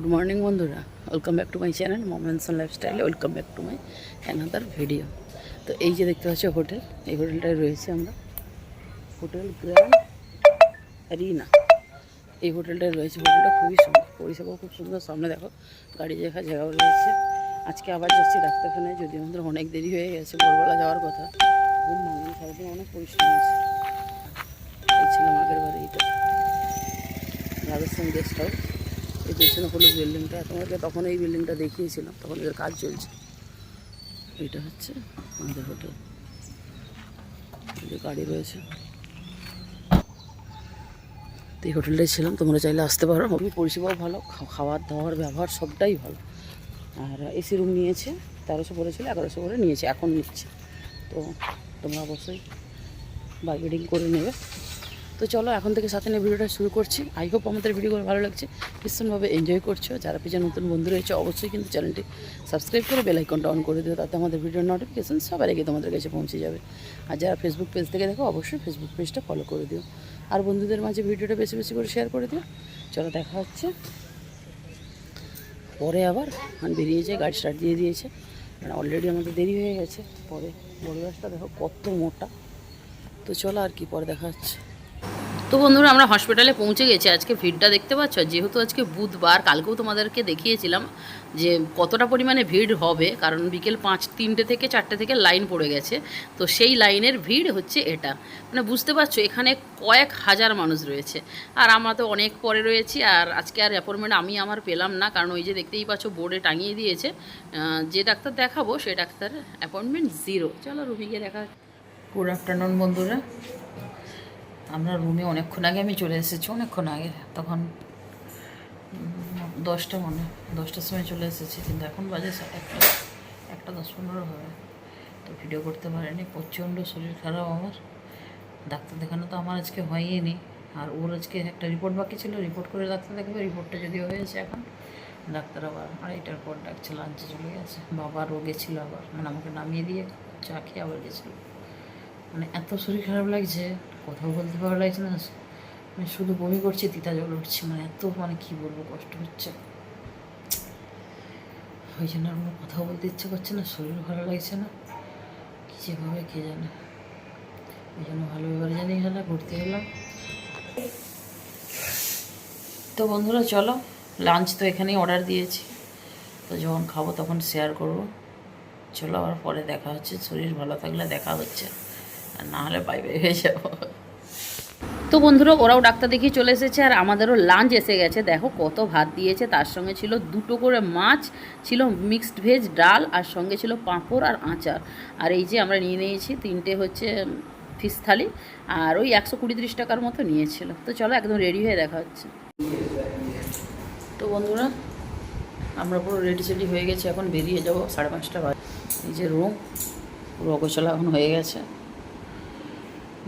Good morning বন্ধুরা। Welcome back to my channel moments লাইফস্টাইলে welcome back to my another video তো এই যে দেখতে পাচ্ছি হোটেল, এই হোটেলটায় রয়েছে আমরা। Hotel grand Rina. এই হোটেলটায় রয়েছে। হোটেলটা খুবই সুন্দর। পরিষেবাও খুব সুন্দর। সামনে দেখো, গাড়ি দেখা জায়গাও রয়েছে। আজকে আবার যাচ্ছি ডাক্তারখানায়। যদি আমাদের অনেক দেরি হয়ে গেছে, ভোরবেলা যাওয়ার কথা। ঘুম ভাঙনি সারাদিন অনেক পরিশ্রম হয়েছে। এই ছিলাম আগের বারে এইটা রাজস্থান গেস্ট হাউস। এই পেছনে হলো বিল্ডিংটা তোমাকে তখন এই বিল্ডিংটা দেখিয়েছিলাম, তখন এদের কাজ চলছে। এটা হচ্ছে আমাদের হোটেল গাড়ি রয়েছে। তো এই হোটেলটাই ছিলাম, তোমরা চাইলে আসতে পারো। খুবই পরিষেবাও ভালো, খা- খাবার দাওয়ার ব্যবহার সবটাই ভালো। আর এসি রুম নিয়েছে, তেরোশো পড়েছিল এগারোশো করে নিয়েছে, এখন নিচ্ছে। তো তোমরা অবশ্যই বার্গেনিং করে নেবে। তো চলো, এখন থেকে সাথে নিয়ে ভিডিওটা শুরু করছি। আই হোপ আমাদের ভিডিওগুলো ভালো লাগছে। ভীষণভাবে এনজয় করছ। যারা পিছনে নতুন বন্ধু রয়েছে, অবশ্যই কিন্তু চ্যানেলটি সাবস্ক্রাইব করে বেল আইকনটা অন করে দিও, তাতে আমাদের ভিডিওর নোটিফিকেশন সবার আগে তোমাদের কাছে পৌঁছে যাবে। আর যারা ফেসবুক পেজ থেকে দেখো, অবশ্যই ফেসবুক পেজটা ফলো করে দিও। আর বন্ধুদের মাঝে ভিডিওটা বেশি বেশি করে শেয়ার করে দিও। চলো দেখা হচ্ছে। পরে আবার বেরিয়ে যাই গাড়ি স্টার্ট দিয়ে দিয়েছে। মানে অলরেডি আমাদের দেরি হয়ে গেছে। পরে বড় গাছটা দেখো, কত মোটা। তো চলো আর কি, পরে দেখা হচ্ছে। তো বন্ধুরা, আমরা হসপিটালে পৌঁছে গেছি। আজকে ভিড়টা দেখতে পাচ্ছ? যেহেতু আজকে বুধবার, কালকেও তোমাদেরকে দেখিয়েছিলাম যে কতটা পরিমাণে ভিড় হবে, কারণ বিকেল পাঁচ, তিনটে থেকে চারটে থেকে লাইন পড়ে গেছে। তো সেই লাইনের ভিড় হচ্ছে এটা। মানে বুঝতে পারছ, এখানে কয়েক হাজার মানুষ রয়েছে। আর আমরা তো অনেক পরে রয়েছি, আর আজকে আর অ্যাপয়েন্টমেন্ট আমি আমার পেলাম না, কারণ ওই যে দেখতেই পাচ্ছ বোর্ডে টাঙিয়ে দিয়েছে। যে ডাক্তার দেখাবো সেই ডাক্তার অ্যাপয়েন্টমেন্ট জিরো চলো রুমে গিয়ে দেখা গুড আফটারনুন বন্ধুরা। আমরা রুমে অনেকক্ষণ আগে আমি চলে এসেছি, অনেকক্ষণ আগে। তখন দশটা মনে, দশটার সময় চলে এসেছি, কিন্তু এখন বাজে একটা একটা দশ পনেরো হবে। তো ভিডিও করতে পারিনি, প্রচণ্ড শরীর খারাপ আমার। ডাক্তার দেখানো তো আমার আজকে হয়নি আর ওর আজকে একটা রিপোর্ট বাকি ছিল রিপোর্ট করে ডাক্তার দেখবে রিপোর্টটা যদিও হয়েছে এখন, ডাক্তার আবার আড়াইটার পর ডাকছে লাঞ্চে চলে গেছে। বাবা রোগে ছিল আবার মানে আমাকে নামিয়ে দিয়ে চা খেয়ে আবার গেছিল। মানে এত শরীর খারাপ লাগছে, কোথাও বলতে ভালো লাগছে না। মানে শুধু বমি করছে, তিতা জল উঠছে মানে এত মানে কি বলব, কষ্ট হচ্ছে। ওই জন্য আর কোনো কথাও বলতে ইচ্ছে করছে না শরীর ভালো লাগছে না। কী যেভাবে কে জানে। ওই জন্য ভালো এবার জানি হলো, ঘুরতে এলাম। তো বন্ধুরা, চলো লাঞ্চ তো এখানেই অর্ডার দিয়েছি। তো যখন খাব তখন শেয়ার করব। চলো আবার পরে দেখা হচ্ছে, শরীর ভালো থাকলে দেখা হচ্ছে। আর না হলে হয়ে যাব। তো বন্ধুরা, ওরাও ডাক্তার দেখিয়ে চলে এসেছে আর আমাদেরও লাঞ্চ এসে গেছে। দেখো কত ভাত দিয়েছে, তার সঙ্গে ছিল দুটো করে মাছ, ছিল মিক্সড ভেজ ডাল আর সঙ্গে ছিল পাঁপড় আর আচার। আর এই যে আমরা নিয়ে নিয়েছি, তিনটে হচ্ছে ফিস থালি আর ওই একশো কুড়ি তিরিশ টাকার মতো নিয়েছিল। তো চলো একদম রেডি হয়ে দেখা হচ্ছে। তো বন্ধুরা, আমরা পুরো রেডি সেডি হয়ে গেছি, এখন বেরিয়ে যাব সাড়ে পাঁচটা বাজে। এই যে রুম পুরো অগোছলা এখন হয়ে গেছে।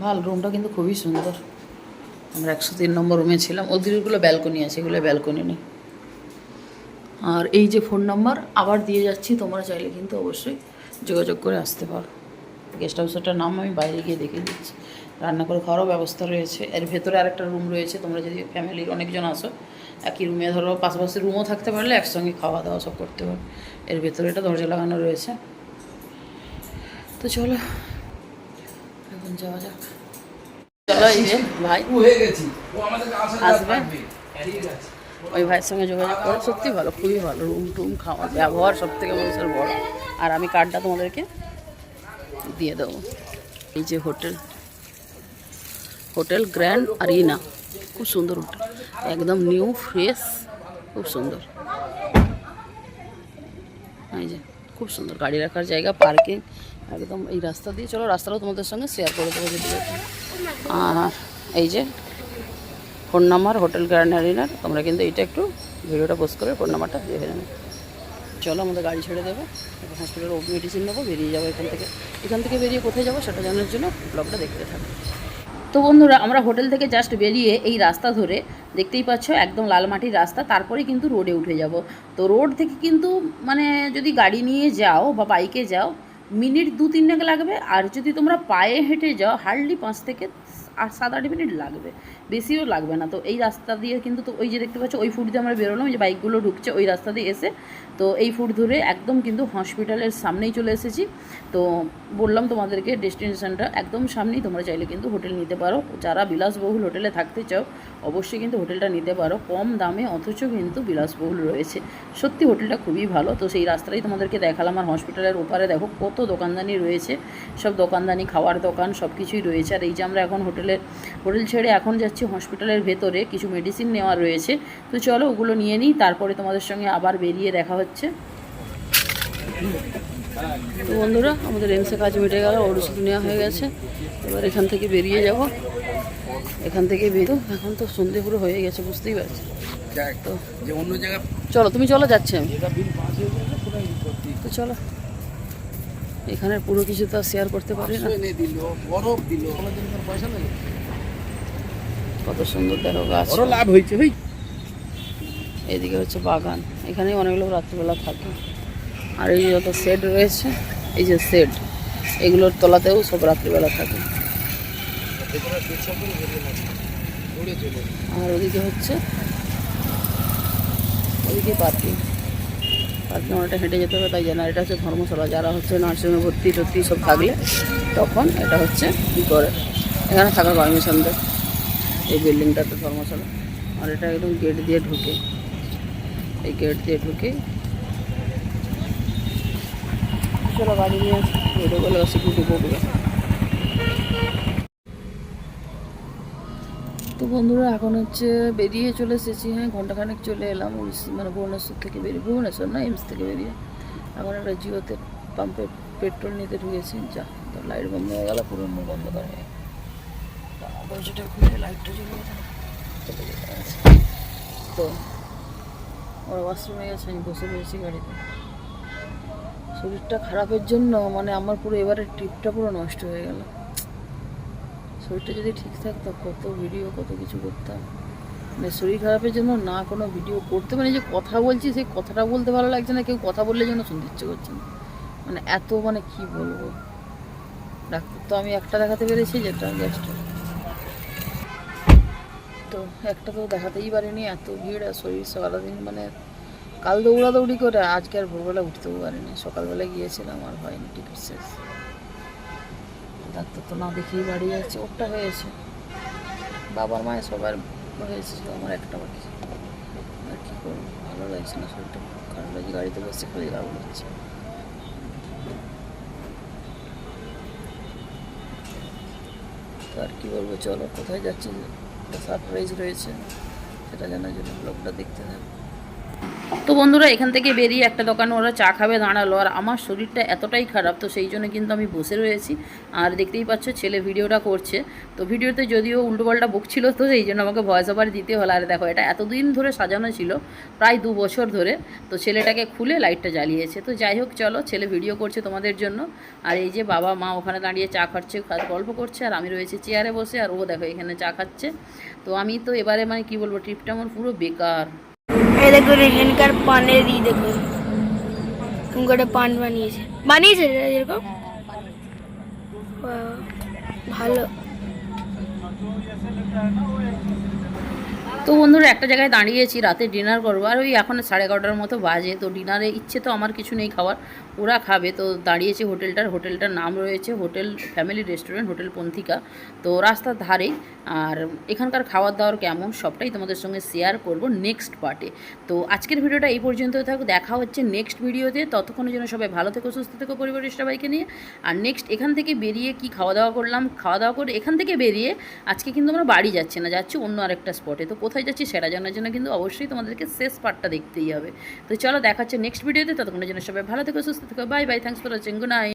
ভালো রুমটা কিন্তু খুবই সুন্দর। আমরা একশো তিন নম্বর রুমে ছিলাম। ওদিকগুলো ব্যালকনি আছে, এগুলো ব্যালকনি নেই। আর এই যে ফোন নাম্বার আবার দিয়ে যাচ্ছি, তোমরা চাইলে কিন্তু অবশ্যই যোগাযোগ করে আসতে পারো। গেস্ট হাউসটার নাম আমি বাইরে গিয়ে দেখে দিচ্ছি রান্না করে খাওয়ারও ব্যবস্থা রয়েছে। এর ভেতরে আরেকটা রুম রয়েছে, তোমরা যদি ফ্যামিলির অনেকজন আসো, একই রুমে ধরো পাশাপাশি রুমও থাকতে পারলে একসঙ্গে খাওয়া দাওয়া সব করতে পারো। এর ভেতরে একটা দরজা লাগানো রয়েছে। তো চলো যাওয়া যাক। চলো এই যে ভাই। হয়ে গেছি। ও আমাদের আসবে? ওই ভাইয়ের সঙ্গে যোগাযোগ করে সত্যি ভালো খুবই ভালো রুম টুম খাওয়া ব্যবহার সব থেকে মানুষের বড়। আর আমি কার্ডটা তোমাদেরকে দিয়ে দেবো। এই যে হোটেল। Hotel grand Arina. খুব সুন্দর হোটেল। একদম নিউ ফ্রেশ খুব সুন্দর। এই যে। খুব সুন্দর গাড়ি রাখার জায়গা পার্কিং একদম এই রাস্তা দিয়ে চলো, রাস্তাটাও তোমাদের সঙ্গে শেয়ার করে দেবো যদি আর এই যে ফোন নাম্বার হোটেল গ্র্যান্ড আরিনার তোমরা কিন্তু এইটা একটু ভিডিওটা পোস্ট করে ফোন নাম্বারটা দিয়ে নেবে। চলো, আমাদের গাড়ি ছেড়ে দেবে, এবার হসপিটালে মেডিসিন নেব, বেরিয়ে যাব এখান থেকে। এখান থেকে বেরিয়ে কোথায় যাব সেটা জানার জন্য ব্লগটা দেখতে থাকো। তো বন্ধুরা, আমরা হোটেল থেকে জাস্ট বেরিয়ে এই রাস্তা ধরে দেখতেই পাচ্ছ একদম লাল মাটির রাস্তা, তারপরে কিন্তু রোডে উঠে যাব। তো রোড থেকে কিন্তু মানে যদি গাড়ি নিয়ে যাও বা বাইকে যাও মিনিট দু তিনেক লাগবে। আর যদি তোমরা পায়ে হেঁটে যাও হার্ডলি পাঁচ থেকে আট সাত আট মিনিট লাগবে। বেশিও লাগবে না। তো এই রাস্তা দিয়ে কিন্তু তো ওই যে দেখতে পাচ্ছ, ওই ফুট দিয়ে আমরা বেরোলাম যে বাইকগুলো ঢুকছে, ওই রাস্তা দিয়ে এসে তো এই ফুট ধরে একদম কিন্তু হসপিটালের সামনেই চলে এসেছি। তো বললাম তোমাদেরকে, ডেস্টিনেশনটা একদম সামনেই, তোমরা চাইলে কিন্তু হোটেল নিতে পারো। যারা বিলাসবহুল হোটেলে থাকতে চাও, অবশ্যই কিন্তু হোটেলটা নিতে পারো। কম দামে অথচ কিন্তু বিলাসবহুল রয়েছে। সত্যি হোটেলটা খুবই ভালো। তো সেই রাস্তাটাই তোমাদেরকে দেখালাম। আর হসপিটালের ওপারে দেখো, কত দোকানদানি রয়েছে। সব দোকানদানি, খাওয়ার দোকান সব কিছুই রয়েছে। আর এই যে আমরা এখন হোটেলের হোটেল ছেড়ে এখন যাচ্ছি হসপিটালের ভেতরে কিছু মেডিসিন নেওয়া রয়েছে। তো চলো ওগুলো নিয়ে নিই তারপরে তোমাদের সঙ্গে আবার বেরিয়ে দেখা হচ্ছে। তো বন্ধুরা আমাদের এমসে কাজ মিটে গেল ওষুধ নেওয়া হয়ে গেছে। এবার এখান থেকে বেরিয়ে যাব। এখান থেকে বেরো এখন তো সন্ধে পুরো হয়ে গেছে বুঝতেই পারছি। তো চলো তুমি চলো যাচ্ছে আমি। তো চলো। এখানের পুরো কিছু তো শেয়ার করতে পারি না। কত সুন্দর দেখো গাছ। লাভ হয়েছে ভাই এদিকে হচ্ছে বাগান এখানে অনেক লোক রাত্রিবেলা থাকে। আর এই যত সেট রয়েছে এই যে সেট এগুলোর তলাতেও সব রাত্রিবেলা থাকে। আর ওদিকে হচ্ছে ওদিকে পার্কিং। পার্কিং এটা হেঁটে যেতে হবে, তাই জানা এটা হচ্ছে ধর্মশালা। যারা হচ্ছে নার্সিংহোমে ভর্তি টর্তি সব থাকলে তখন এটা হচ্ছে কী করে? এখানে থাকার পারমিশন দেয় এই বিল্ডিংটাতে ধর্মশালা। আর এটা একদম গেট দিয়ে ঢুকে। এই গেট দিয়ে ঢুকে। চলো বাড়ি নিয়ে আসি। গেটে বলে বকবে তো বন্ধুরা এখন হচ্ছে বেরিয়ে চলে এসেছি। হ্যাঁ ঘন্টাখানেক চলে এলাম মানে ভুবনেশ্বর থেকে বেরিয়ে ভুবনেশ্বর না এমস থেকে বেরিয়ে। এখন একটা জিওতে পাম্পে পেট্রোল নিতে ঢুকেছি। যা তো লাইট বন্ধ হয়ে গেল পুরো মুখ বন্ধ করে দরজাটা খুলে লাইটটা জ্বলে গেছে। তো ওরা ওয়াশরুমে গেছে আমি বসে রয়েছি গাড়িতে। শরীরটা খারাপের জন্য মানে আমার পুরো এবারে ট্রিপটা পুরো নষ্ট হয়ে গেল। শরীরটা যদি ঠিক থাকতো, কত ভিডিও কত কিছু করতাম। মানে শরীর খারাপের জন্য না কোনো ভিডিও করতে মানে যে কথা বলছি, সেই কথাটা বলতে ভালো লাগছে না, কেউ কথা বললে যেন শুনতে ইচ্ছে করছে না। মানে এত মানে কি বলব? ডাক্তার তো আমি একটা দেখাতে পেরেছি যেটা গ্যাসটা তো একটা তো দেখাতেই পারিনি, এত ভিড় আর শরীর সারাদিন মানে কাল দৌড়াদৌড়ি করে, আজকে আর ভোরবেলা উঠতেও পারিনি। সকালবেলা গিয়েছিলাম আর হয়নি টিকিট শেষ। ডাক্তার তো না দেখেই বাড়ি যাচ্ছে, ওরটা হয়েছে। বাবার মায়ের সবার হয়েছে আমার একটা বাকি। আর কী করব? ভালো লাগছে না শরীরটা খারাপ লাগছে। গাড়িতে বসে খুবই খারাপ লাগছে আর কী বলব, চলো, কোথায় যাচ্ছি? সারপ্রাইজ রয়েছে। সেটা জানার জন্য ব্লগটা দেখতে থাকো। তো বন্ধুরা, এখান থেকে বেরিয়ে একটা দোকানে ওরা চা খাবে, দাঁড়াল। আর আমার শরীরটা এতটাই খারাপ, তো সেই জন্য কিন্তু আমি বসে রয়েছি। আর দেখতেই পাচ্ছ, ছেলে ভিডিওটা করছে। তো ভিডিওতে যদিও উল্টোপাল্টা বকছিল তো সেই জন্য আমাকে ভয়েস ওভার দিতে হলো। আর দেখো, এটা এতদিন ধরে সাজানো ছিল, প্রায় দু বছর ধরে। তো ছেলেটাকে খুলে লাইটটা জ্বালিয়েছে। তো যাই হোক, চলো, ছেলে ভিডিও করছে তোমাদের জন্য। আর এই যে বাবা, মা ওখানে দাঁড়িয়ে চা খাচ্ছে গল্প করছে। আর আমি রয়েছে চেয়ারে বসে, আর ও দেখো এখানে চা খাচ্ছে। তো আমি তো এবারে মানে কি বলব ট্রিপটা আমার পুরো বেকার। এই দেখো এখানকার পানের ই তুমি একটা পান বানিয়েছে। বানিয়েছে এরকম? ভালো। তো বন্ধুরা, একটা জায়গায় দাঁড়িয়েছি, রাতে ডিনার করব। আর ওই এখন সাড়ে এগারোটার মতো বাজে, তো ডিনারে ইচ্ছে তো আমার কিছু নেই খাওয়ার, ওরা খাবে। তো দাঁড়িয়েছি হোটেলটার হোটেলটার নাম রয়েছে hotel family restaurant hotel Panthika. তো রাস্তার ধারেই, আর এখানকার খাওয়ার দাওয়ার কেমন সবটাই তোমাদের সঙ্গে শেয়ার করব নেক্সট পার্টে তো আজকের ভিডিওটা এই পর্যন্ত থাকুক। দেখা হচ্ছে নেক্সট ভিডিওতে। ততক্ষণের জন্য সবাই ভালো থেকো, সুস্থ থেকো পরিবারের সবাইকে নিয়ে। আর নেক্সট এখান থেকে বেরিয়ে কি খাওয়া দাওয়া করলাম? খাওয়া দাওয়া করে এখান থেকে বেরিয়ে আজকে কিন্তু আমরা বাড়ি যাচ্ছি না, যাচ্ছি অন্য আরেকটা স্পটে তো কোথায় যাচ্ছি সেটা জানার জন্য কিন্তু অবশ্যই তোমাদেরকে শেষ পার্টটা দেখতেই হবে। তো চলো দেখাচ্ছে নেক্সট ভিডিওতে ততক্ষণের জন্য সবাই ভালো থেকো, সুস্থ থেকো bye bye thanks for watching good night